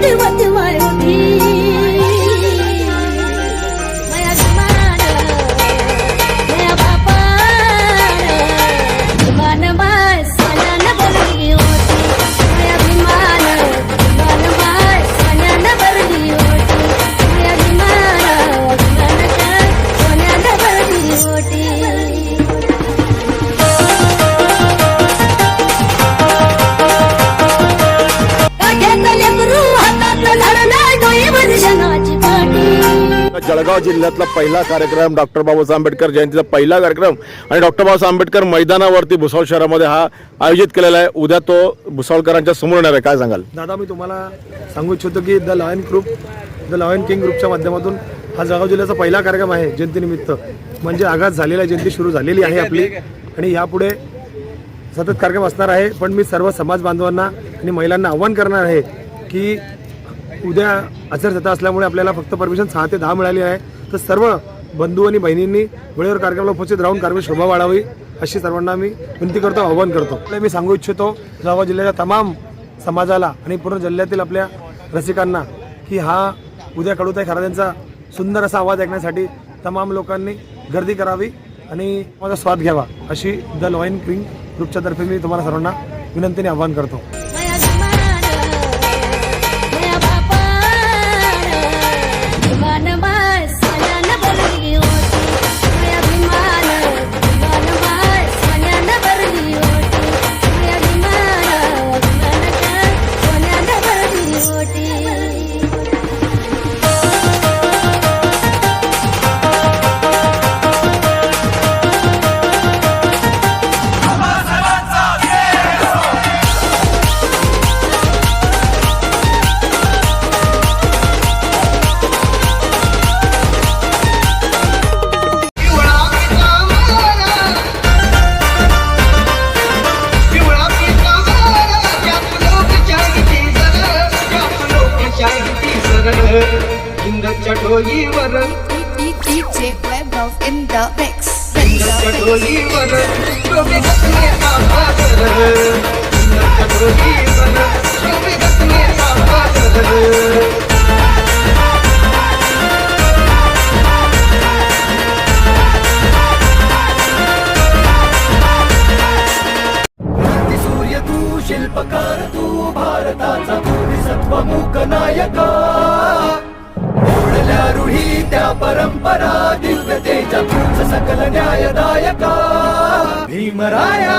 do what do Jalgaon जिल्ह्यातला पहिला कार्यक्रम डॉक्टर बाबासाहेब आंबेडकर जयंतीचा पहिला कार्यक्रम. आणि डॉक्टर बाबासाहेब आंबेडकर मैदानावरती भुसावळ शहरामध्ये हा आयोजित केलेला आहे. उद्या तो भुसावळकरांच्या समोर येणार आहे. काय सांगाल? दादा मी तुम्हाला सांगू इच्छितो की the lion group the lion king ग्रुपच्या माध्यमातून हा जळगाव जिल्ह्याचा पहिला कार्यक्रम आहे जयंतीनिमित्त. म्हणजे आघात झालेला आहे, जयंती सुरू झालेली आहे आपली. आणि यापुढे सतत कार्यक्रम असणार आहे. पण मी सर्व समाज बांधवांना आणि महिलांना आव्हान करणार आहे की उद्या आचारसंहिता असल्यामुळे आपल्याला फक्त परमिशन सहा ते दहा मिळाली आहे. तर सर्व बंधू आणि बहिणींनी वेळेवर कार्यक्रमाला उपस्थित राहून कार्यक्रम शोभा वाढावी अशी सर्वांना मी विनंती करतो आव्हान करतो. मी सांगू इच्छितो जळगाव जिल्ह्याच्या तमाम समाजाला आणि पूर्ण जिल्ह्यातील आपल्या रसिकांना की हा उद्या कडूताई खराद्यांचा सुंदर असा आवाज ऐकण्यासाठी तमाम लोकांनी गर्दी करावी आणि माझा स्वाद घ्यावा अशी द लॉईन क्रिंग ग्रुपच्या तर्फे मी तुम्हाला सर्वांना विनंतीने आवाहन करतो. Ganga Chadoli Varan DJ Webov in the mix Ganga Chadoli Varan Robe Gatne Aava Karan Ganga Chadoli Varan Robe Gatne Aava Karan शिल्पकार तू भारताचा कोणी सत्वमुख नायका ओढल्या रूढी त्या परंपरा दिव्य तूच सकल न्यायदायका भीमराया.